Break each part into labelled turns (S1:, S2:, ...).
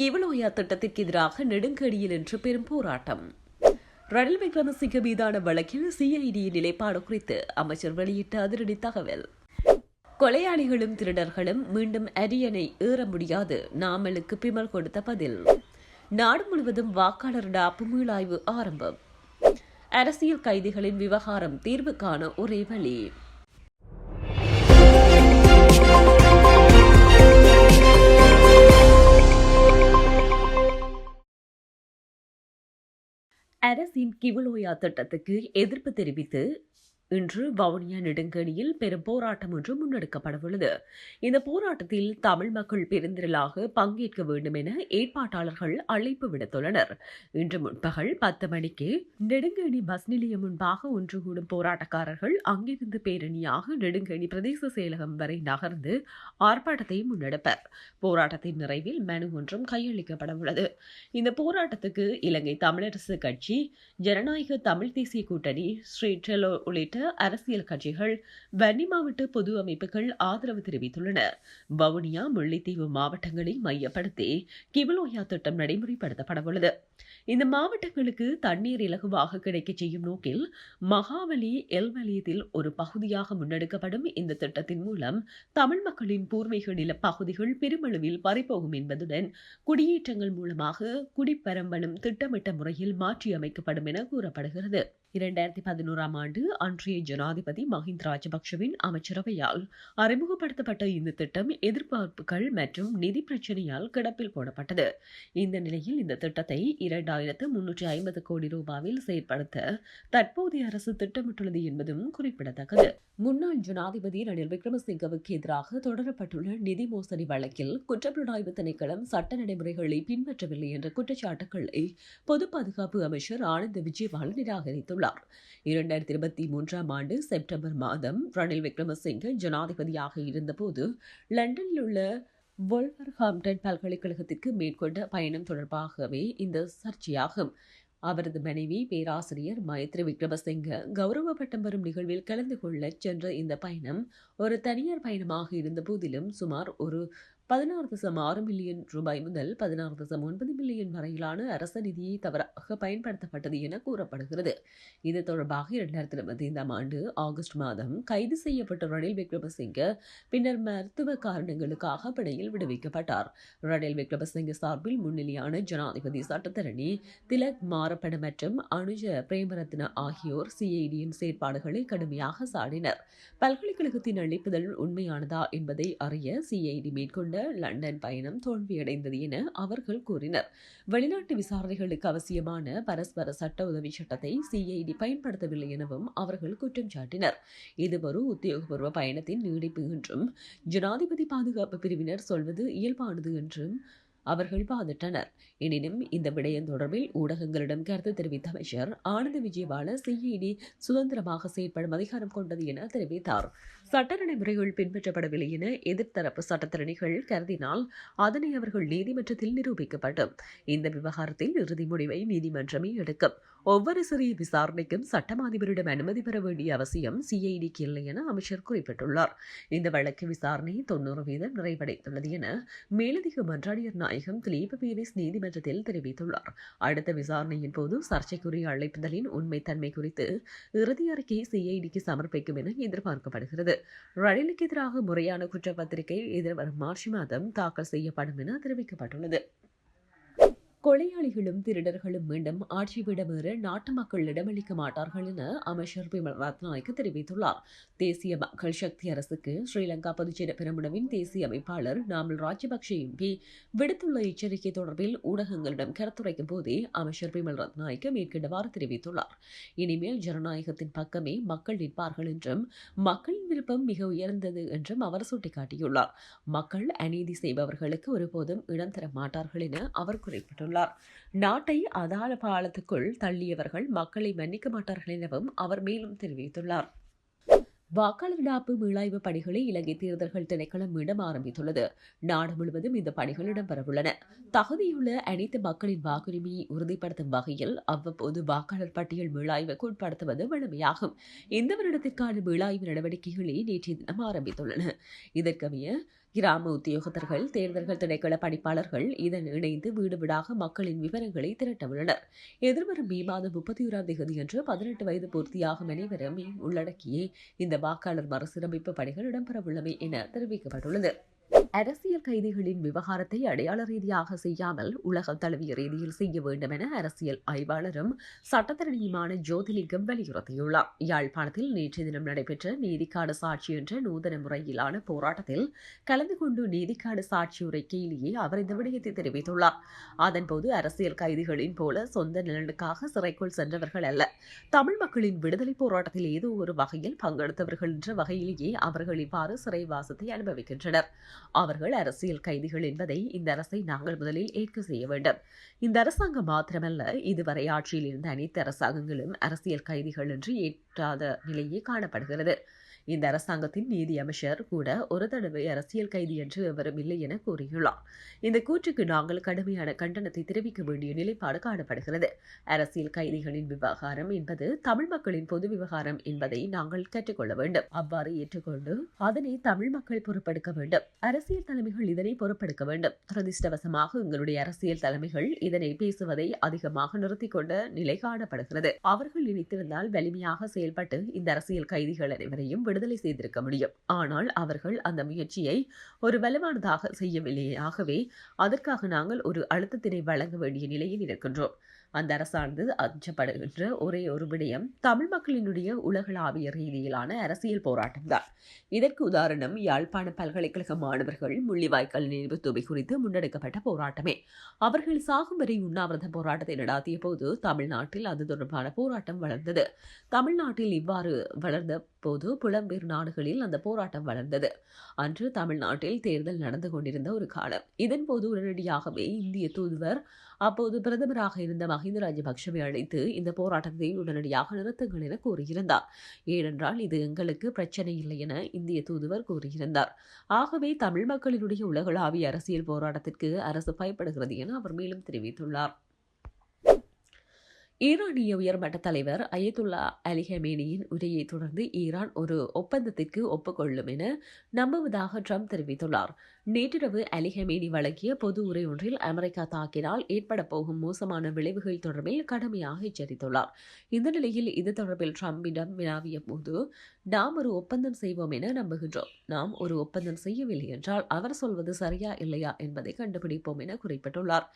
S1: கிவலோயா திட்டத்திற்கு எதிராக நெடுங்கடியில் இன்று பெரும் போராட்டம். ரணில் விக்ரமசிங்க மீதான வழக்கில் சிஐடியின் நிலைப்பாடு குறித்து அமைச்சர் வெளியிட்ட அதிரடி தகவல். கொலையாளிகளும் திருடர்களும் மீண்டும் அரியணை ஏற முடியாது நாமலுக்கு பிமல் கொடுத்த பதில். நாடு முழுவதும் வாக்காளர் டாப்பு மீளாய்வு ஆரம்பம். அரசியல் கைதிகளின் விவகாரம் தீர்வு காண ஒரே வழி. அரசின் கிவலோயா திட்டத்துக்கு எதிர்ப்பு தெரிவித்து இன்று வவுனியா நெடுங்கணியில் பெரும் போராட்டம் ஒன்று முன்னெடுக்கப்படவுள்ளது. இந்த போராட்டத்தில் தமிழ் மக்கள் பெருந்திரளாக பங்கேற்க வேண்டும் என ஏற்பாட்டாளர்கள் அழைப்பு விடுத்துள்ளனர். இன்று முற்பகல் பத்து மணிக்கு நெடுங்கணி பஸ் நிலையம் முன்பாக ஒன்று கூடும் போராட்டக்காரர்கள் அங்கிருந்து பேரணியாக நெடுங்கணி பிரதேச செயலகம் வரை நகர்ந்து ஆர்ப்பாட்டத்தை முன்னெடுப்பர். போராட்டத்தின் நிறைவில் மனு ஒன்றும் கையளிக்கப்பட உள்ளது இந்த போராட்டத்துக்கு இலங்கை தமிழரசு கட்சி ஜனநாயக தமிழ் தேசிய கூட்டணி ஸ்ரீ டெலோ உள்ளிட்ட அரசியல் கட்சிகள் வன்னி மாவட்ட பொது அமைப்புகள் ஆதரவு தெரிவித்துள்ளன. வவுனியா முல்லைத்தீவு மாவட்டங்களை மையப்படுத்தி கிவலோயா திட்டம் நடைமுறைப்படுத்தப்படவுள்ளது. இந்த மாவட்டங்களுக்கு தண்ணீர் இலகுவாக கிடைக்கச் செய்யும் நோக்கில் மகாவலி எல் வலயத்தில் ஒரு பகுதியாக முன்னெடுக்கப்படும் இந்த திட்டத்தின் மூலம் தமிழ் மக்களின் பூர்வீக நில பகுதிகள் பெருமளவில் பறிப்போகும் என்பதுடன் குடியேற்றங்கள் மூலமாக குடிப்பரம்பலும் திட்டமிட்ட முறையில் மாற்றியமைக்கப்படும் என கூறப்படுகிறது. இரண்டாயிரத்தி பதினோராம் ஆண்டு அன்றைய ஜனாதிபதி மஹிந்த ராஜபக்ஷவின் அமைச்சரவையால் அறிமுகப்படுத்தப்பட்ட இந்த திட்டம் எதிர்பார்ப்புகள் மற்றும் நிதி பிரச்சனையால் கிடப்பில் போடப்பட்டது. இந்த நிலையில் இந்த திட்டத்தை இரண்டாயிரத்து முன்னூற்றி ஐம்பது கோடி ரூபாவில் செயற்படுத்த தற்போதைய அரசு திட்டமிட்டுள்ளது என்பதும் குறிப்பிடத்தக்கது. முன்னாள் ஜனாதிபதி ரணில் விக்ரமசிங்கவுக்கு எதிராக தொடரப்பட்டுள்ள நிதி மோசடி வழக்கில் குற்றப்புலனாய்வு திணைக்களம் சட்ட நடைமுறைகளை பின்பற்றவில்லை என்ற குற்றச்சாட்டுகளை பொது பாதுகாப்பு அமைச்சர் ஆனந்த் விஜயபால் நிராகரித்துள்ளார். இரண்டாயிரத்தி இருபத்தி மூன்றாம் ஆண்டு செப்டம்பர் மாதம் ரணில் விக்ரமசிங்க ஜனாதிபதியாக இருந்தபோது லண்டனில் உள்ள வொல்வர்ஹாம்டன் பல்கலைக்கழகத்திற்கு மேற்கொண்ட பயணம் தொடர்பாகவே இந்த சர்ச்சையாகும். அவரது மனைவி பேராசிரியர் மைத்ரி விக்ரமசிங்க கௌரவ பட்டம் பெறும் நிகழ்வில் கலந்து கொள்ள சென்ற இந்த பயணம் ஒரு தனியார் பயணமாக இருந்த போதிலும் சுமார் ஒரு பதினாறு தசம் ஆறு மில்லியன் ரூபாய் முதல் பதினாறு தசம் ஒன்பது மில்லியன் வரையிலான அரச நிதியை தவறாக பயன்படுத்தப்பட்டது என கூறப்படுகிறது. இது தொடர்பாக இரண்டாயிரத்தி இருபத்தி ஐந்தாம் ஆண்டு ஆகஸ்ட் மாதம் கைது செய்யப்பட்ட ரணில் விக்ரமசிங்க பின்னர் மருத்துவ காரணங்களுக்காக பிணையில் விடுவிக்கப்பட்டார். ரணில் விக்ரமசிங்க சார்பில் முன்னிலையான ஜனாதிபதி சட்டத்தரணி திலக் மாரப்பட மற்றும் அனுஜ பிரேமரத்ன ஆகியோர் சிஐடியின் செயற்பாடுகளை கடுமையாக சாடினர். பல்கலைக்கழகத்தின் அழைப்புதல் உண்மையானதா என்பதை அறிய சிஐடி மேற்கொண்ட லண்டன் பயணம் தோல்வியடைந்தது என அவர்கள் கூறினர். வெளிநாட்டு விசாரணைகளுக்கு அவசியமான பரஸ்பர சட்ட உதவி சட்டத்தை சிஐடி பயன்படுத்தவில்லை எனவும் அவர்கள் குற்றம் சாட்டினர். இது ஒரு உத்தியோகபூர்வ பயணத்தின் நீடிப்பு என்றும் ஜனாதிபதி பாதுகாப்பு பிரிவினர் சொல்வது இயல்பானது என்றும் அவர்கள் வாதிட்டனர். எனினும் இந்த விடயம் தொடர்பில் ஊடகங்களிடம் கருத்து தெரிவித்த அமைச்சர் ஆனந்த விஜயபால சிஐடி சுதந்திரமாக செயற்படும் அதிகாரம் கொண்டது என தெரிவித்தார். சட்ட நடைமுறைகள் பின்பற்றப்படவில்லை என எதிர்த்தரப்பு சட்டத்திறனிகள் கருதினால் அதனை அவர்கள் நீதிமன்றத்தில் நிரூபிக்கப்படும் இந்த விவகாரத்தில் இறுதி முடிவை நீதிமன்றமே எடுக்கும். ஒவ்வொரு சிறிய விசாரணைக்கும் சட்டம் அதிபரிடம் அனுமதி பெற வேண்டிய அவசியம் சிஐடிக்கு இல்லை என அமைச்சர் குறிப்பிட்டுள்ளார். இந்த வழக்கு விசாரணை தொண்ணூறு வீதம் நிறைவடைந்துள்ளது என மேலதிக மன்றாடியர் நாயகம் திலீப பீரிஸ் நீதிமன்றத்தில் தெரிவித்துள்ளார். அடுத்த விசாரணையின் போது சர்ச்சைக்குரிய அழைப்புதலின் உண்மைத்தன்மை குறித்து இறுதி அறிக்கை சிஐடிக்கு சமர்ப்பிக்கும் என எதிர்பார்க்கப்படுகிறது. ரணிலுக்கு எதிராக முறையான குற்றப்பத்திரிகை எதிர்வரும் மார்ச் மாதம் தாக்கல் செய்யப்படும் என தெரிவிக்கப்பட்டுள்ளது. கொலையாளிகளும் திருடர்களும் மீண்டும் ஆட்சி விடமேற நாட்டு மக்கள் இடமளிக்க மாட்டார்கள் என அமைச்சர் பிமல் ரத்நாயக்க தெரிவித்துள்ளார். தேசிய மக்கள் சக்தி அரசுக்கு ஸ்ரீலங்கா பொதுஜன பெருமுனவின் தேசிய அமைப்பாளர் நாமல் ராஜபக்ஷ எம்பி விடுத்துள்ள எச்சரிக்கை தொடர்பில் ஊடகங்களிடம் கருத்துரைக்கும் போதே அமைச்சர் பிமல் ரத்நாயக்க மேற்கண்டவாறு தெரிவித்துள்ளார். இனிமேல் ஜனநாயகத்தின் பக்கமே மக்கள் நிற்பார்கள் என்றும் மக்களின் விருப்பம் மிக உயர்ந்தது என்றும் அவர் சுட்டிக்காட்டியுள்ளார். மக்கள் அநீதி செய்பவர்களுக்கு ஒருபோதும் இடம் தர மாட்டார்கள் என அவர் குறிப்பிட்டுள்ளார். தெரிவித்துள்ளார் நாட்டை அதால பாலத்துக்குள் தள்ளியவர்கள் மக்களை மன்னிக்க மாட்டார்கள் எனவும் அவர் மேலும் தெரிவித்துள்ளார். வாக்காளர் நாப்பு மீளாய்வு பணிகளை இலங்கை தேர்தல்கள் திணைக்களம் மீண்டும் ஆரம்பித்துள்ளது. நாடு முழுவதும் இந்த பணிகள் இடம்பெறவுள்ளன. தகுதியுள்ள அனைத்து மக்களின் வாக்குரிமையை உறுதிப்படுத்தும் வகையில் அவ்வப்போது வாக்காளர் பட்டியல் மீளாய்வுக்கு உட்படுத்துவது வழமையாகும். இந்த வருடத்திற்கான மீளாய்வு நடவடிக்கைகளை நேற்றைய தினம் ஆரம்பித்துள்ளன. இதற்கமைய கிராம உத்தியோகத்தர்கள் தேர்தல்கள் திணைக்கள பணிப்பாளர்கள் இதன் இணைந்து வீடு வீடாக மக்களின் விவரங்களை திரட்ட உள்ளனர். எதிர்வரும் மே மாதம் முப்பத்தி ஓராம் தேதியன்று பதினெட்டு வயது பூர்த்தியாகும் அனைவரும் உள்ளடக்கியே இந்த வாக்காளர் மறுசீரமைப்பு பணிகள் இடம்பெறவுள்ளமை என தெரிவிக்கப்பட்டுள்ளது. அரசியல் கைதிகளின் விவகாரத்தை அடையாள ரீதியாக செய்யாமல் உலகம் தழுவிய ரீதியில் செய்ய வேண்டும் என அரசியல் ஆய்வாளரும் சட்டத்தரணியுமான ஜோதிலிங்கம் வலியுறுத்தியுள்ளார். யாழ்ப்பாணத்தில் நேற்று தினம் நடைபெற்ற நீதிக்காடு சாட்சி என்ற நூதன முறையிலான போராட்டத்தில் கலந்து கொண்டு நீதிக்காடு சாட்சி உரைக்கையிலேயே அவர் இந்த விடயத்தை தெரிவித்துள்ளார். அதன்போது அரசியல் கைதிகளின் போல சொந்த நலனுக்காக சிறைக்குள் சென்றவர்கள் அல்ல. தமிழ் மக்களின் விடுதலை போராட்டத்தில் ஏதோ ஒரு வகையில் பங்கெடுத்தவர்கள் என்ற வகையிலேயே அவர்கள் இவ்வாறு சிறைவாசத்தை அனுபவிக்கின்றனர். அவர்கள் அரசியல் கைதிகள் என்பதை இந்த அரசை நாங்கள் முதலில் ஏற்க செய்ய வேண்டும். இந்த அரசாங்கம் மாத்திரமல்ல இதுவரை ஆட்சியில் இருந்த அனைத்து அரசாங்கங்களும் அரசியல் கைதிகள் என்று ஏற்றாத நிலையே காணப்படுகிறது. இந்த அரசாங்கத்தின் நீதி அமைச்சர் கூட ஒரு தடவை அரசியல் கைதி என்று விவரம் இல்லை என கூறியுள்ளார். இந்த கூற்றுக்கு நாங்கள் கடுமையான கண்டனத்தை தெரிவிக்க வேண்டிய நிலைப்பாடு காணப்படுகிறது. அரசியல் கைதிகளின் விவகாரம் என்பது தமிழ் மக்களின் பொது விவகாரம் என்பதை நாங்கள் கேட்டுக்கொள்ள வேண்டும். அவ்வாறு ஏற்றுக்கொண்டு அதனை தமிழ் மக்கள் பொறுப்பெடுக்க வேண்டும். அரசியல் தலைமைகள் இதனை பொறுப்பெடுக்க வேண்டும். துரதிருஷ்டவசமாக எங்களுடைய அரசியல் தலைமைகள் இதனை பேசுவதை அதிகமாக நிறுத்திக் கொண்ட நிலை காணப்படுகிறது. அவர்கள் நினைத்திருந்தால் வலிமையாக செயல்பட்டு இந்த அரசியல் கைதிகள் அனைவரையும் விடுதலை செய்திருக்க முடியும். ஆனால் அவர்கள் அந்த முயற்சியை ஒரு வலுவானதாக செய்யவில்லையாகவே அதற்காக நாங்கள் ஒரு அழுத்தத்தினை வழங்க வேண்டிய நிலையில் இருக்கின்றோம். அந்த அரசானது அஞ்சப்படுகின்ற ஒரே ஒரு விடயம் தமிழ் மக்களினுடைய உலகளாவிய ரீதியிலான அரசியல் போராட்டம்தான் இதற்கு உதாரணம் யாழ்ப்பாண பல்கலைக்கழக மாணவர்கள் முள்ளிவாய்க்கால் நினைவு தொகை குறித்து முன்னெடுக்கப்பட்ட போராட்டமே. அவர்கள் சாகும் வரை உண்ணாவிரத போராட்டத்தை நடாத்திய போது தமிழ்நாட்டில் அது தொடர்பான போராட்டம் வளர்ந்தது. தமிழ்நாட்டில் இவ்வாறு வளர்ந்த போது புலம்பெயர் நாடுகளில் அந்த போராட்டம் வளர்ந்தது. அன்று தமிழ்நாட்டில் தேர்தல் நடந்து கொண்டிருந்த ஒரு காலம். இதன்போது உடனடியாகவே இந்திய தூதுவர் அப்போது பிரதமராக இருந்த மஹிந்த ராஜபக்ஷவை அழைத்து இந்த போராட்டத்தை உடனடியாக நிறுத்துங்கள் என கூறியிருந்தார். ஏனென்றால் இது எங்களுக்கு பிரச்சனை இல்லை என இந்திய தூதுவர் கூறியிருந்தார். ஆகவே தமிழ் மக்களினுடைய உலகளாவிய அரசியல் போராட்டத்திற்கு அரசு பயப்படுகிறது என அவர் மேலும் தெரிவித்துள்ளார். ஈரானிய உயர்மட்ட தலைவர் அயதுல்லா அலி ஹமேனியின் உரையை தொடர்ந்து ஈரான் ஒரு ஒப்பந்தத்திற்கு ஒப்புக்கொள்ளும் என நம்புவதாக ட்ரம்ப் தெரிவித்துள்ளார். நேற்றிரவு அலி ஹமேனி வழங்கிய பொது உரை ஒன்றில் அமெரிக்கா தாக்கினால் ஏற்பட போகும் மோசமான விளைவுகள் தொடர்பில் கடுமையாக எச்சரித்துள்ளார். இந்த நிலையில் இது தொடர்பில் ட்ரம்பிடம் வினாவிய போது நாம் ஒரு ஒப்பந்தம் செய்வோம் என நம்புகின்றோம். நாம் ஒரு ஒப்பந்தம் செய்யவில்லை என்றால் அவர் சொல்வது சரியா இல்லையா என்பதை கண்டுபிடிப்போம் என குறிப்பிட்டுள்ளார்.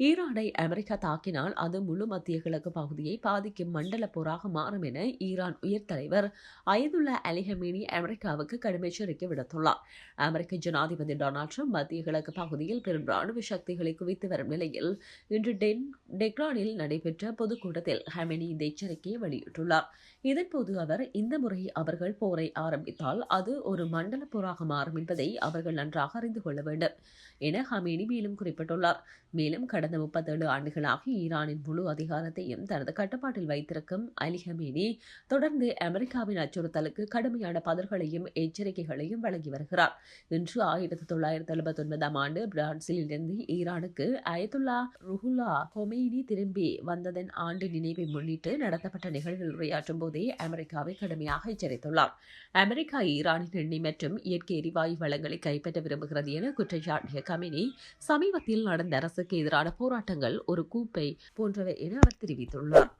S1: ஈரானை அமெரிக்கா தாக்கினால் அது முழு மத்திய கிழக்கு பகுதியை பாதிக்கும் மண்டல போராக மாறும் என ஈரான் உயர் தலைவர் அயதுல்லா அலிஹமீனி அமெரிக்காவுக்கு கடும் எச்சரிக்கை விடுத்துள்ளார். அமெரிக்க ஜனாதிபதி டொனால்ட் ட்ரம்ப் மத்திய கிழக்கு பகுதியில் பெரும் ராணுவ சக்திகளை குவித்து வரும் நிலையில் இன்று டென் டெக்ரானில் நடைபெற்ற பொதுக்கூட்டத்தில் ஹமெனி இந்த எச்சரிக்கையை வெளியிட்டுள்ளார். இதன்போது அவர் இந்த முறை அவர்கள் போரை ஆரம்பித்தால் அது ஒரு மண்டல போராக மாறும் என்பதை அவர்கள் நன்றாக அறிந்து கொள்ள வேண்டும். என ஹமேனி மேலும் குறிப்பிட்டுள்ளார். மேலும் கடந்த முப்பத்தேழு ஆண்டுகளாக ஈரானின் முழு அதிகாரத்தையும் தனது கட்டுப்பாட்டில் வைத்திருக்கும் அலி ஹமேனி தொடர்ந்து அமெரிக்காவின் அச்சுறுத்தலுக்கு கடுமையான பதில்களையும் எச்சரிக்கைகளையும் வழங்கி வருகிறார். இன்று ஆயிரத்தி தொள்ளாயிரத்தி எழுபத்தி ஒன்பதாம் ஆண்டு பிரான்சில் இருந்து ஈரானுக்கு அயதுல்லா ருஹுல்லா ஹொமெய்னி திரும்பி வந்ததன் ஆண்டு நினைவை முன்னிட்டு நடத்தப்பட்ட நிகழ்வில் உரையாற்றும் போதே அமெரிக்காவை கடுமையாக எச்சரித்துள்ளார். அமெரிக்கா ஈரானின் எண்ணெய் மற்றும் இயற்கை எரிவாயு வளங்களை கைப்பற்ற விரும்புகிறது என குற்றச்சாட்டிய கமினி சமீபத்தில் நடந்த அரசுக்கு எதிரான போராட்டங்கள் ஒரு கூப்பை போன்றவை என அவர் தெரிவித்துள்ளார்.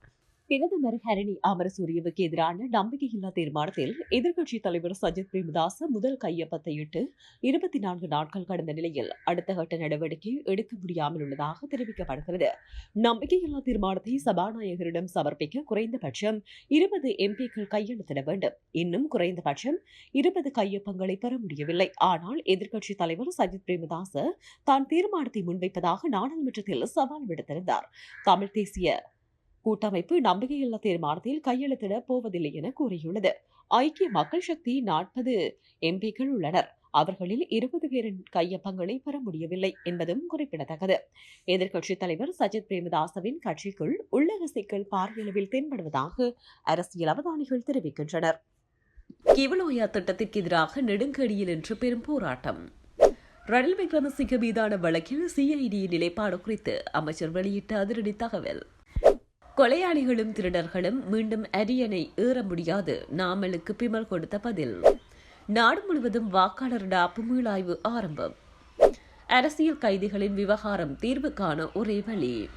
S1: பிரதமர் ஹரணி அமரசூரியவுக்கு எதிரான நம்பிக்கையில்லா தீர்மானத்தில் எதிர்க்கட்சித் தலைவர் சஜித் பிரேமதாச முதல் கையொப்பத்தையிட்டு இருபத்தி நான்கு நாட்கள் கடந்த நிலையில் அடுத்த கட்ட நடவடிக்கை எடுக்க முடியாமல் உள்ளதாக தெரிவிக்கப்படுகிறது. நம்பிக்கையில்லா தீர்மானத்தை சபாநாயகரிடம் சமர்ப்பிக்க குறைந்தபட்சம் இருபது எம்பிக்கள் கையெழுத்திட வேண்டும். இன்னும் குறைந்தபட்சம் இருபது கையொப்பங்களை பெற முடியவில்லை. ஆனால் எதிர்க்கட்சித் தலைவர் சஜித் பிரேமதாச தான் தீர்மானத்தை முன்வைப்பதாக நாடாளுமன்றத்தில் சவால் விடுத்திருந்தார். தமிழ் தேசிய கூட்டமைப்பு நம்பிக்கையில்லா தீர்மானத்தில் கையெழுத்திட போவதில்லை என கூறியுள்ளது. ஐக்கிய மக்கள் சக்தி நாற்பது எம்பிக்கள் உள்ளனர். அவர்களில் இருபது பேரின் கையொப்பங்களை பெற முடியவில்லை என்பதும் குறிப்பிடத்தக்கது. எதிர்க்கட்சித் தலைவர் சஜித் பிரேமதாசவின் கட்சிக்குள் உள்ளக சிக்கல் பாரியளவில் தென்படுவதாக அரசியல் அவதானிகள் தெரிவிக்கின்றனர். கிவலோயா திட்டத்திற்கு எதிராக நெடுங்கடியில் இன்று பெரும் போராட்டம். ரணில் விக்ரமசிங்க மீதான வழக்கில் சிஐடியின் நிலைப்பாடு குறித்து அமைச்சர் வெளியிட்ட அதிரடி தகவல். கொலையாளிகளும் திருடர்களும் மீண்டும் அரியணை ஏற முடியாது. நாமலுக்கு பிமல் கொடுத்த பதில். நாடு முழுவதும் வாக்காளரிட டாப்பு ஆரம்பம். அரசியல் கைதிகளின் விவகாரம் தீர்வு காண ஒரே வழி.